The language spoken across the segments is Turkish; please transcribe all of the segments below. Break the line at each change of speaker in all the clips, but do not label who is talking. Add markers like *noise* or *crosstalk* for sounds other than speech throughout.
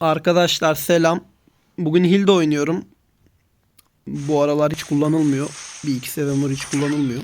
Arkadaşlar selam. Bugün Hilda oynuyorum. Bu aralar hiç kullanılmıyor. Bir iki Seven hiç kullanılmıyor.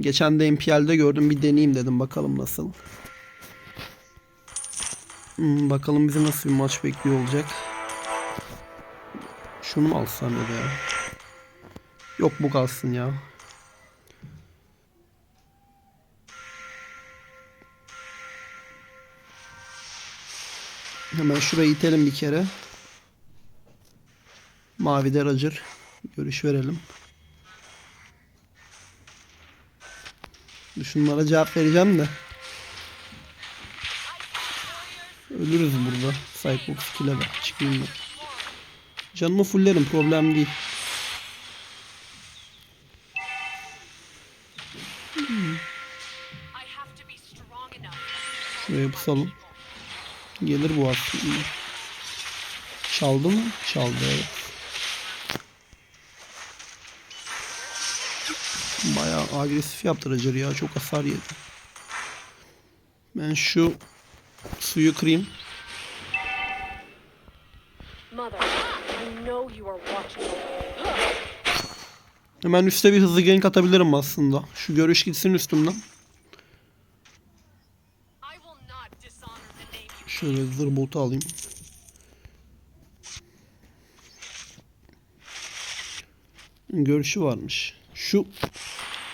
Geçen de MPL'de gördüm bir deneyeyim dedim bakalım nasıl. Hmm, bakalım bizi nasıl bir maç bekliyor olacak. Şunu mu alsam ya ya? Yok bu kalsın ya. Hemen şurayı itelim bir kere. Mavide Roger. Görüş verelim. Şunlara cevap vereceğim de. Ölürüz burada. Cyclops kill'e bak. Çıkayım ben. Canımı fullerim. Problem değil.
Enough.
Şuraya pusalım. Gelir bu aslında. Çaldı mı? Çaldı evet. Bayağı agresif yaptı Roger ya. Çok hasar yedi. Ben şu suyu kırayım. Hemen üste bir hızlı gank atabilirim aslında. Şu görüş gitsin üstümden. Şöyle zırh botu alayım. Görüşü varmış. Şu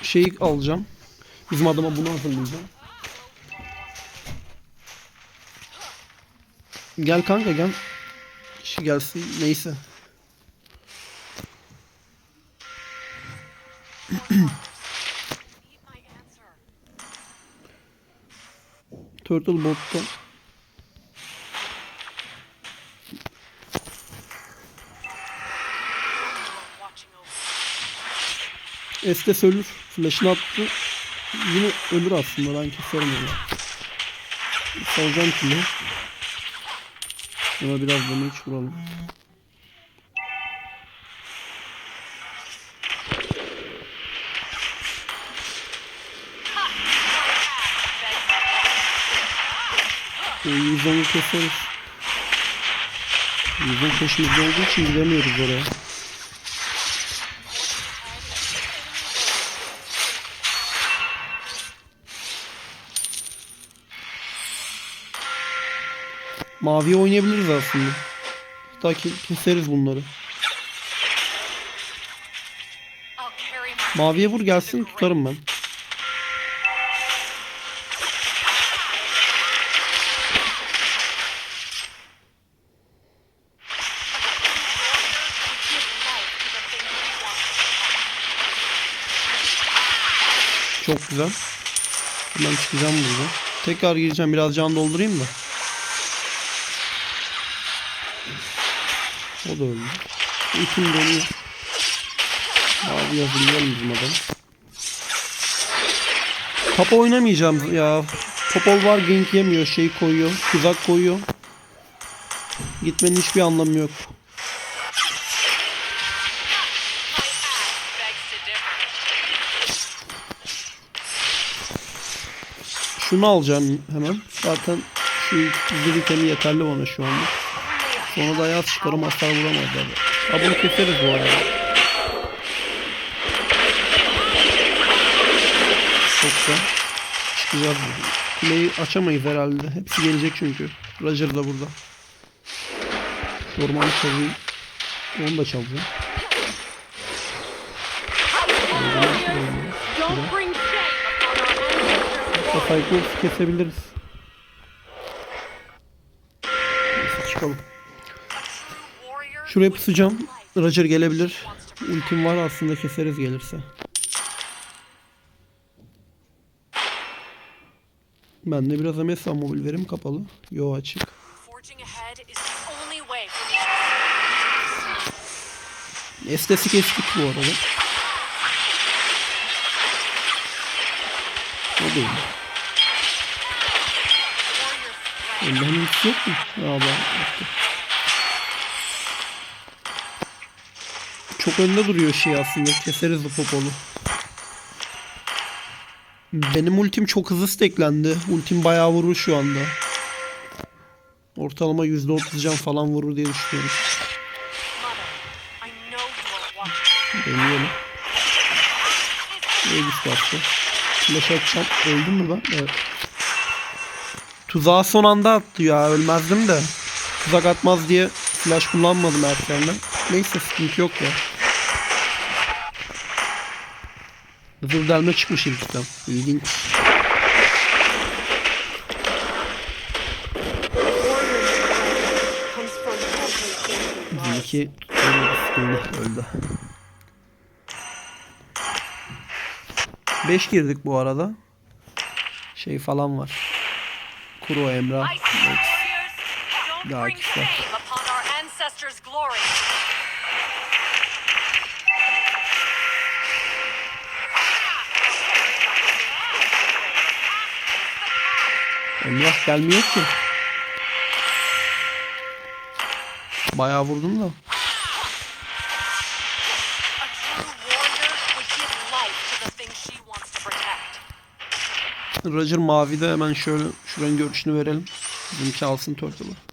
şeyi alacağım. Bizim adama bunu hazırlayacağım. Gel kanka gel. Kişi gelsin neyse. *clears throat* Turtle botta. Estes ölür. Flash'ını attı. Yine ölür aslında. Ben keserim onu. Salacağım şimdi. Buna biraz damage vuralım. Yüzden keseriz. Yüzden peşimizde olduğu için gidemiyoruz oraya. Maviye oynayabiliriz aslında. Hatta keseriz bunları. Maviye vur gelsin tutarım ben. Çok güzel. Hemen çıkacağım burada. Tekrar gireceğim biraz can doldurayım da. O da öldü. İkim dönüyor. Abi yazılayalım bizim adam. Top oynamayacağım ya. Topol var gank yemiyor şey koyuyor. Tuzak koyuyor. Gitmenin hiçbir anlamı yok. Şunu alacağım hemen. Zaten şu zırh itemi yeterli bana şu anda. Sonra da ayaz çıkarım hasar vuramazlar. Ha bunu keseriz bu arada. Çok da çıkacağız. Kuleyi açamayız herhalde. Hepsi gelecek çünkü. Roger da burada. Ormanı çalayım. Onu da çalacağım. Cyclops kesebiliriz. Neyse çıkalım. Şuraya pusacağım. Roger gelebilir. Ultim var aslında keseriz gelirse. Ben de biraz MSA mobil verim kapalı. Yo açık. Estesi kestik bu arada. O değil. hiç yok mu? Ya ben Çok önde duruyor şey aslında. Keseriz bu popolu. Benim ultim çok hızlı steklendi. Ultim bayağı vurur şu anda. Ortalama %30 can falan vurur diye düşünüyorum. Deneyelim. Ölüş bastı. Flash atacağım. Öldüm mü ben? Evet. Tuzağı son anda attı ya. Ölmezdim de. Tuzak atmaz diye flash kullanmadım erkenden. Neyse sıkıntı yok ya. Hızır delme çıkmış ilkten. İlginç. Bizimki. Öldü. 5 girdik bu arada. Şey falan var. Kuro Emrah. Daha kişiler. Emrah gelmiyor ki. Bayağı vurdum da. Roger mavide hemen şöyle şuranın görüşünü verelim. Bizimki alsın turtle'ı.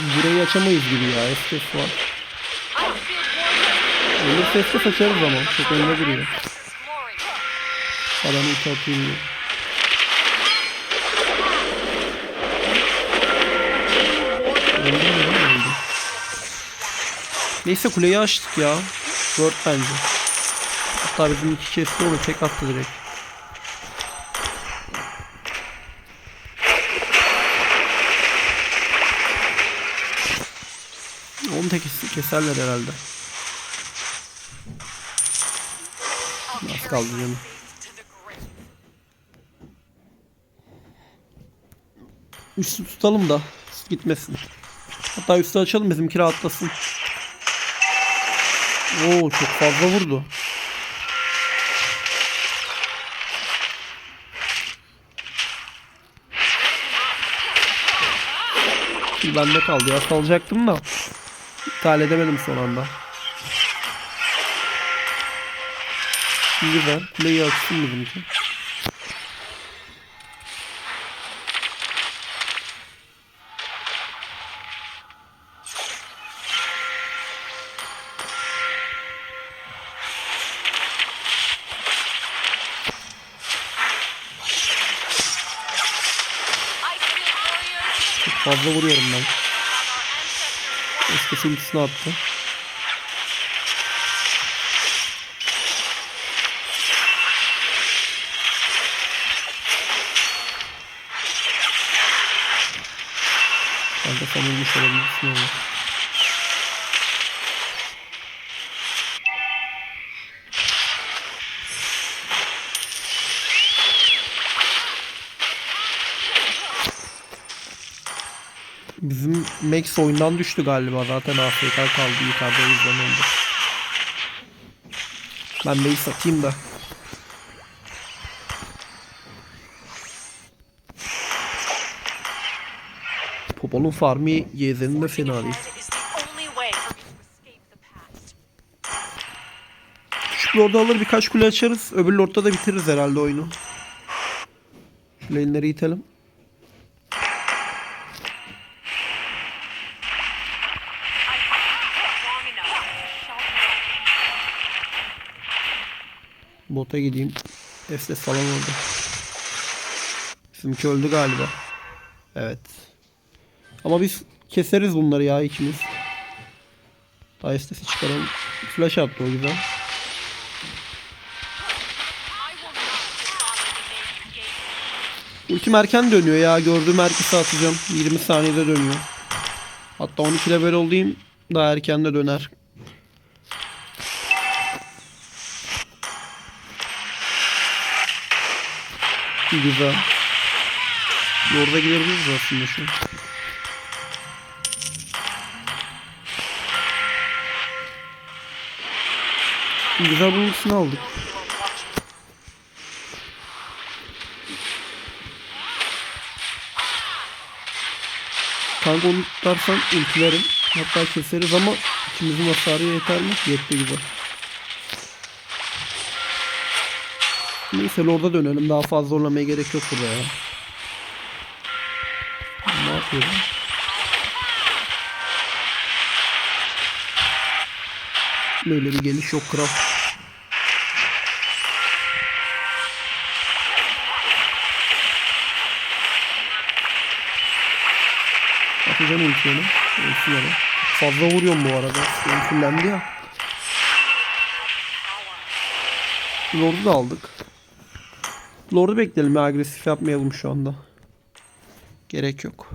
Burayı açamayız gibi ya. FPS var.
Icefield Warriors,
Ölür FPS açarız ama. Çok önde duruyor. Falan ulti atayım diye. Neyse kuleyi açtık ya. Word bence. Hatta bizim iki kesti onu tek attı direkt. Tek keserler herhalde. Az kaldı canım. Üstü tutalım da gitmesin. Hatta üstü açalım bizimki rahatlasın. Oo çok fazla vurdu. Bende kaldı ya salacaktım da iptal edemedim son anda. Güzel. Kuleyi açsın bizimki.
Icefield Warriors,
Çok fazla vuruyorum ben.
Esqueci-me
de Snob, tá? Olha, só uma mistura de cenoura. Max oyundan düştü galiba zaten AFK kaldı yukarıda öldü. Ben Max satayım da. Popo'nun farmı Yezen'in de fena değil. Küçük lord'u alır birkaç kule açarız. Öbür lord'da da bitiririz herhalde oyunu. Lane'leri itelim. Bota gideyim. Efle falan orada. Bizimki öldü galiba. Evet. Ama biz keseriz bunları ya ikimiz. Daha estesi çıkaralım. Flash attı o güzel. Ultim erken dönüyor ya. Gördüğüm herkese atacağım. 20 saniyede dönüyor. Hatta 12 level olayım. Daha erken de döner. Güzel. Orada gidebiliriz aslında şu. an. Güzel ultisini aldık. Kanka onu tutarsan ultilerim. Hatta keseriz ama ikimizin hasarı yeter mi? Yetti güzel. Neyse Lord'a dönelim. Daha fazla zorlamaya gerek yok burada ya. Ne yapıyorum? Böyle bir geliş yok kral. Atacağım ultiyi onu. Ölsün ama. Fazla vuruyorum bu arada. Fullendi ya. Lord'u da aldık. Lord'u bekleyelim agresif yapmayalım şu anda. Gerek yok.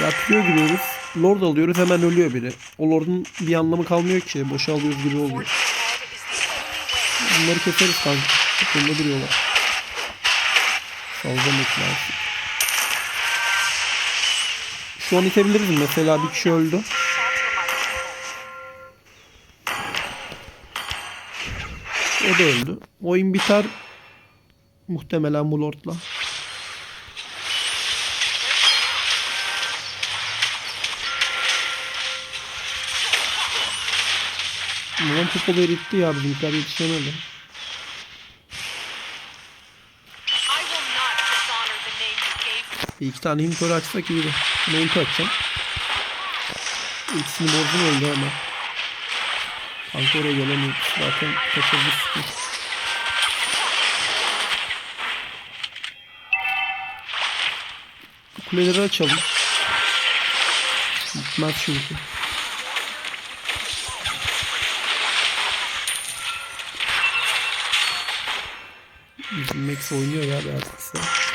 Ya trio giriyoruz. Lord alıyoruz hemen ölüyor biri. O Lord'un bir anlamı kalmıyor ki. Boşa alıyoruz gibi oluyor. Bunları keseriz kanka. Önde duruyorlar. Salacağım ekler. Şu an itebiliriz? Mesela bir kişi öldü. O da öldü. Oyun biter. Muhtemelen bu Lord'la. Ulan Popolu eritti ya bizimkiler yetişemedi. Bir iki tane hintör açsak iyiydi. Ben hintör açacağım. İkisini bozdum öldü ama. Kanka oraya gelemiyor. Zaten kaçırdı sıkıntı. Kuleleri açalım. Gitmez çünkü. Max oynuyor ya derse.
I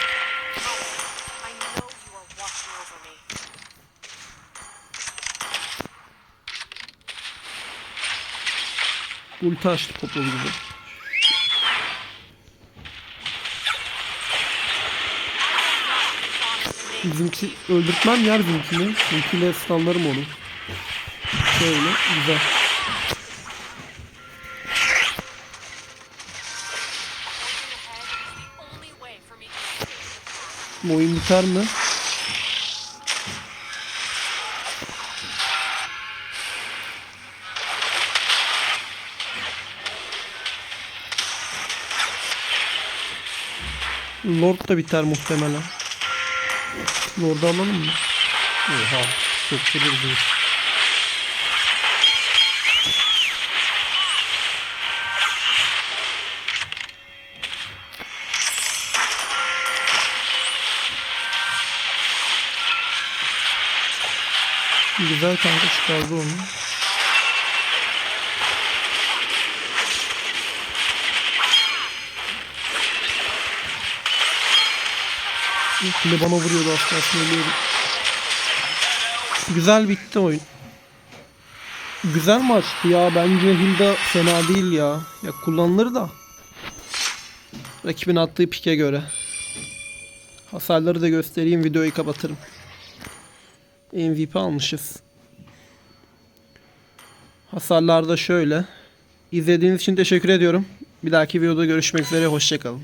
Ulti açtı popolu gibi. Bizimki öldürtmem yer bizimkini. Bizimkiyle stunlarım onu. Şöyle güzel. Bu oyun biter mi? Lord da biter muhtemelen. Lord'u alalım mı? Oha. Çok vururdu. Güzel kanka çıkardı onu. Şimdi bana vuruyordu ölüyordu. Güzel bitti oyun. Güzel maçtı ya. Bence Hilda fena değil ya. Ya kullanılır da. Rakibin attığı pike göre. Hasarları da göstereyim. Videoyu kapatırım. MVP almışız. Hasarlar da şöyle. İzlediğiniz için teşekkür ediyorum. Bir dahaki videoda görüşmek üzere. Hoşçakalın.